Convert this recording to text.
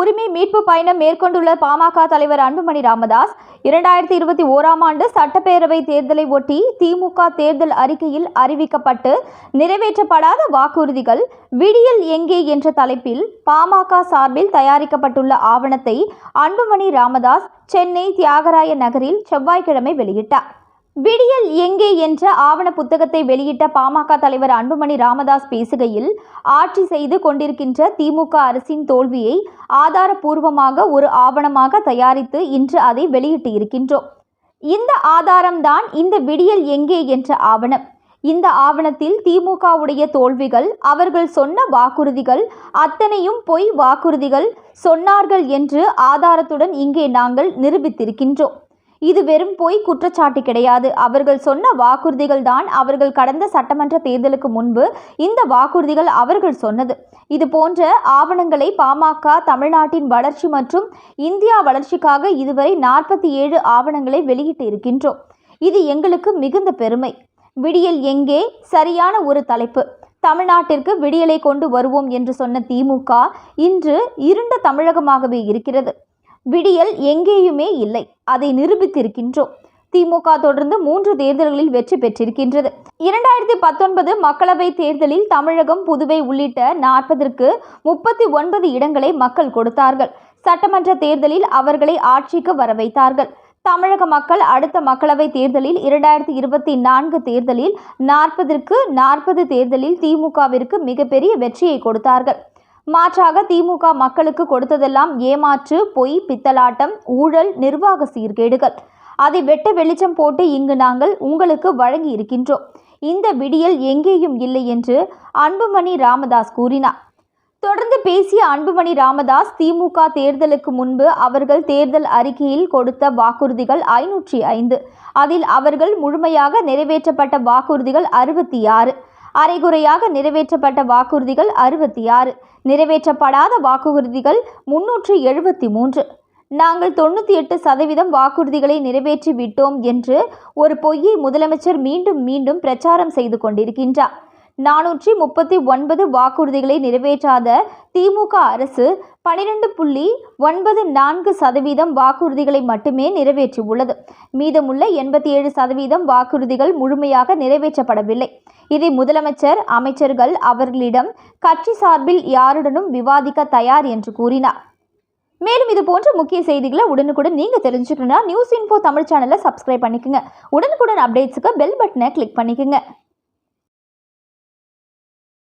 உரிமை மீட்பு பயணம் மேற்கொண்டுள்ள பாமக தலைவர் அன்புமணி ராமதாஸ் இரண்டாயிரத்தி இருபத்தி ஓராம் ஆண்டு சட்டப்பேரவை தேர்தலை ஒட்டி திமுக தேர்தல் அறிக்கையில் அறிவிக்கப்பட்டு நிறைவேற்றப்படாத வாக்குறுதிகள் விடியல் எங்கே என்ற தலைப்பில் பாமக சார்பில் தயாரிக்கப்பட்டுள்ள ஆவணத்தை அன்புமணி ராமதாஸ் சென்னை தியாகராய நகரில் செவ்வாய்க்கிழமை வெளியிட்டார். விடியல் எங்கே என்ற ஆவண புத்தகத்தை வெளியிட்ட பாமக தலைவர் அன்புமணி ராமதாஸ் பேசுகையில் ஆட்சி செய்து கொண்டிருக்கின்ற திமுக அரசின் தோல்வியை ஆதாரபூர்வமாக ஒரு ஆவணமாக தயாரித்து இன்று அதை வெளியிட்டு இருக்கின்றோம் இந்த ஆதாரம்தான் இந்த விடியல் எங்கே என்ற ஆவணம். இந்த ஆவணத்தில் திமுகவுடைய தோல்விகள் அவர்கள் சொன்ன வாக்குறுதிகள் அத்தனையும் பொய் வாக்குறுதிகள் சொன்னார்கள் என்று ஆதாரத்துடன் இங்கே நாங்கள் நிரூபித்திருக்கின்றோம். இது வெறும் பொய் குற்றச்சாட்டு கிடையாது. அவர்கள் சொன்ன வாக்குறுதிகள் தான் அவர்கள் கடந்த சட்டமன்ற தேர்தலுக்கு முன்பு இந்த வாக்குறுதிகள் அவர்கள் சொன்னது. இது போன்ற ஆவணங்களை பாமக தமிழ்நாட்டின் வளர்ச்சி மற்றும் இந்தியா வளர்ச்சிக்காக இதுவரை நாற்பத்தி ஏழு ஆவணங்களை வெளியிட்டு இருக்கின்றோம். இது எங்களுக்கு மிகுந்த பெருமை. விடியல் எங்கே? சரியான ஒரு தலைப்பு. தமிழ்நாட்டிற்கு விடியலை கொண்டு வருவோம் என்று சொன்ன திமுக இன்று இருண்ட தமிழகமாகவே இருக்கிறது. விடியல் எங்கேயுமே இல்லை. அதை நிரூபித்திருக்கின்றோம். திமுக தொடர்ந்து மூன்று தேர்தல்களில் வெற்றி பெற்றிருக்கின்றது. இரண்டாயிரத்தி பத்தொன்பது மக்களவை தேர்தலில் தமிழகம் புதுவை உள்ளிட்ட நாற்பதற்கு முப்பத்தி ஒன்பது இடங்களை மக்கள் கொடுத்தார்கள். சட்டமன்ற தேர்தலில் அவர்களை ஆட்சிக்கு வர வைத்தார்கள் தமிழக மக்கள் அடுத்த மக்களவை தேர்தலில் இரண்டாயிரத்தி இருபத்தி நான்கு தேர்தலில் நாற்பதற்கு நாற்பது தேர்தலில் திமுகவிற்கு மிகப்பெரிய வெற்றியை கொடுத்தார்கள். மாற்றாக திமுக மக்களுக்கு கொடுத்ததெல்லாம் ஏமாற்று பொய் பித்தலாட்டம் ஊழல் நிர்வாக சீர்கேடுகள். அதை வெட்ட வெளிச்சம் போட்டு இங்கு நாங்கள் உங்களுக்கு வழங்கி இருக்கின்றோம். இந்த விடியல் எங்கேயும் இல்லை என்று அன்புமணி ராமதாஸ் கூறினார். தொடர்ந்து பேசிய அன்புமணி ராமதாஸ் திமுக தேர்தலுக்கு முன்பு அவர்கள் தேர்தல் அறிக்கையில் கொடுத்த வாக்குறுதிகள் ஐநூற்றி ஐந்து. அதில் அவர்கள் முழுமையாக நிறைவேற்றப்பட்ட வாக்குறுதிகள் அறுபத்தி ஆறு. அரைகுறையாக நிறைவேற்றப்பட்ட வாக்குறுதிகள் அறுபத்தி ஆறு நிறைவேற்றப்படாத வாக்குறுதிகள் முன்னூற்று எழுபத்தி மூன்று நாங்கள் தொண்ணூற்றி எட்டு சதவீதம் வாக்குறுதிகளை நிறைவேற்றி விட்டோம் என்று ஒரு பொய்யை முதலமைச்சர் மீண்டும் மீண்டும் பிரச்சாரம் செய்து கொண்டிருக்கின்றார். நானூற்றி முப்பத்தி ஒன்பது வாக்குறுதிகளை நிறைவேற்றாத திமுக அரசு பனிரெண்டு புள்ளி ஒன்பது நான்கு சதவீதம் வாக்குறுதிகளை மட்டுமே நிறைவேற்றியுள்ளது. மீதமுள்ள எண்பத்தி ஏழு சதவீதம் வாக்குறுதிகள் முழுமையாக நிறைவேற்றப்படவில்லை. இதை முதலமைச்சர் அமைச்சர்கள் அவர்களிடம் கட்சி சார்பில் யாருடனும் விவாதிக்க தயார் என்று கூறினார். மேலும் இது போன்ற முக்கிய செய்திகளை உடனுக்குடன் நீங்கள் தெரிஞ்சுக்கணும்னா நியூஸ் இன்ஃபோ தமிழ் சேனலை சப்ஸ்கிரைப் பண்ணிக்கோங்க. உடனுக்குடன் அப்டேட்ஸுக்கு பெல் பட்டனை கிளிக் பண்ணிக்கோங்க.